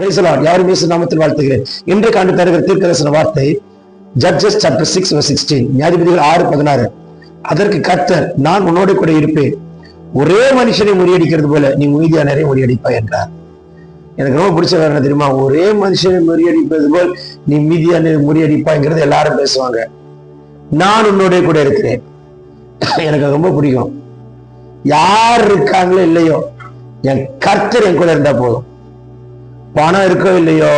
பிரைசலான் யாரும் இயேசு நாமத்தில் வாழ்த்துகிறேன். இன்றைக்கு ஆண்டு தருகிற தீர்க்கதரிசன வார்த்தை ஜட்ஜஸ் சாப்டர் சிக்ஸ் சிக்ஸ்டீன் நியாதிபதிகள் ஆறு பதினாறு. அதற்கு கர்த்தர் நான் உன்னோட கூட இருப்பேன். ஒரே மனுஷனை முறியடிக்கிறது போல நீ மீதியானரை முறியடிப்பாய் என்றார். எனக்கு ரொம்ப பிடிச்ச வேற என்ன தெரியுமா? ஒரே மனுஷனை முறியடிப்பது போல் நீ மீதியான முறியடிப்பாங்கிறது எல்லாரும் பேசுவாங்க. நான் உன்னோட கூட இருக்கிறேன். எனக்கு ரொம்ப பிடிக்கும். யார் இருக்காங்களோ இல்லையோ என் கர்த்தர் என் கூட இருந்தா போதும். பணம் இருக்கோ இல்லையோ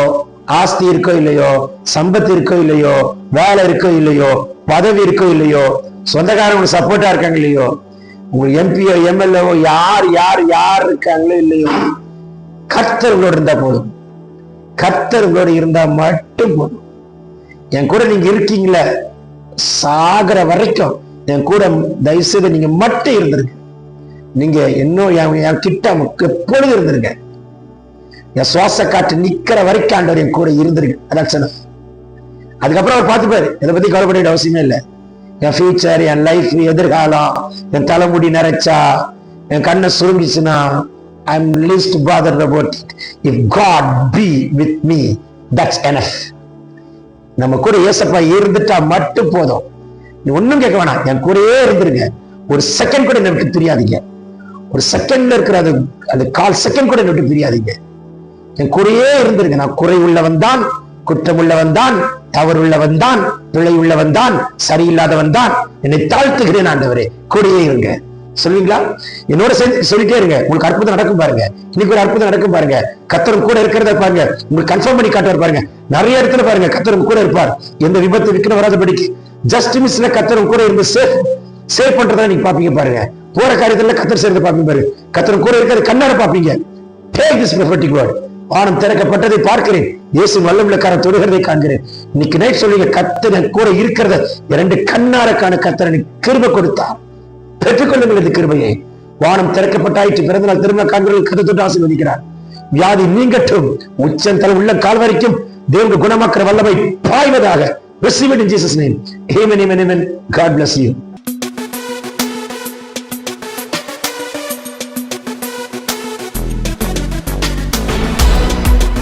ஆஸ்தி இருக்கோ இல்லையோ சம்பத்து இருக்கோ இல்லையோ வேலை இருக்கோ இல்லையோ பதவி இருக்கோ இல்லையோ சொந்தக்காரங்க சப்போர்ட்டா இருக்காங்க இல்லையோ உங்க எம்பியோ எம்எல்ஏவோ யார் யார் யார் இருக்காங்களோ இல்லையோ கர்த்தர் உங்களோட இருந்தா போதும். கர்த்தர் உங்களோட இருந்தா மட்டும் போதும். என் கூட நீங்க இருக்கீங்களே சாகிற வரைக்கும் என் கூட தயவு செய்து நீங்க மட்டும் இருந்திருக்கு நீங்க இன்னும் என் என் கிட்ட எப்பொழுது இருந்திருக்கேன் என் சுவாச காற்று நிக்கிற வரைக்கும் ஆண்டவர் என் கூட இருந்திருக்கு. அதான் சொன்ன அதுக்கப்புறம் அவர் பார்த்துப்பாரு. இதை பத்தி கவலைப்பட வேண்டிய அவசியமே இல்லை. என் ஃபியூச்சர் என் லைஃப் எதிர்காலம் என் தலைமுடி நிறைச்சா என் கண்ணை சுருங்கிச்சுன்னா I am least bother about if God be with me that's enough நம்ம கூட ஏசப்பா இருந்துட்டா மட்டும் போதும். நீ ஒன்றும் கேட்க வேணாம். என் கூடயே இருந்துருங்க. ஒரு செகண்ட் கூட என்னை விட்டு பிரியாதீங்க. ஒரு செகண்ட்ல இருக்கிற அது அது கால் செகண்ட் கூட எனக்கு பிரியாதீங்க. என் குறையே இருந்திருங்க நான் குறை உள்ளவன் தான் குற்றம் உள்ளவன் தான் தவறு உள்ளவன் தான் பிழை உள்ளவன் தான் சரியில்லாதவன் தான். என்னை தாழ்த்துகிறேன் ஆண்டவரே. கூடயே இருங்க. சொல்லுவீங்களா என்னோட சேர்ந்து சொல்லிட்டே இருங்க. உங்களுக்கு அற்புதம் நடக்கும் பாருங்க. இன்னைக்கு ஒரு அற்புதம் நடக்கும் பாருங்க. கத்தரும் கூட இருக்கிறத பாருங்க. உங்களுக்கு கன்ஃபார்ம் பண்ணி காட்டுவார் பாருங்க. நிறைய இடத்துல பாருங்க கத்தரும் கூட இருப்பார். எந்த விபத்து விற்கணும் வராதபடிக்கு. ஜஸ்ட் மிஸ்ல கத்தரும் கூட இருந்து சேஃப் சேவ் பண்றதா நீங்க பாப்பீங்க பாருங்க. போற காரியத்துல கத்தர் சேர்ந்து பாப்பீங்க பாருங்க. கத்தரும் கூட இருக்கிறது கண்ணார பாப்பீங்க டேக் திஸ் prophetic word. வானம் திறக்கப்பட்டதை பார்க்கிறேன். இயேசு வல்லமிழக்காரன் தொடுகிறதை காண்கிறேன். இன்னைக்கு நைட் சொல்லுங்க கத்தனை கூட இருக்கிறத இரண்டு கண்ணாரக்கான கத்தனை கிருப கொடுத்தார். பெற்றுக்கொள்ளுங்கள் இந்த கிருபையை. வானம் திறக்கப்பட்டாயிற்று. பிறந்த நாள் திரும்ப காண்கிறவர்கள் கதை தொட்டு ஆசீர்வதிக்கிறார். வியாதி நீங்கட்டும். உச்சந்தலை உள்ள கால் வரைக்கும் தேவனுடைய குணமாக்குற வல்லமை பாய்வதாக. Receive it in Jesus name. Amen amen amen. God bless you.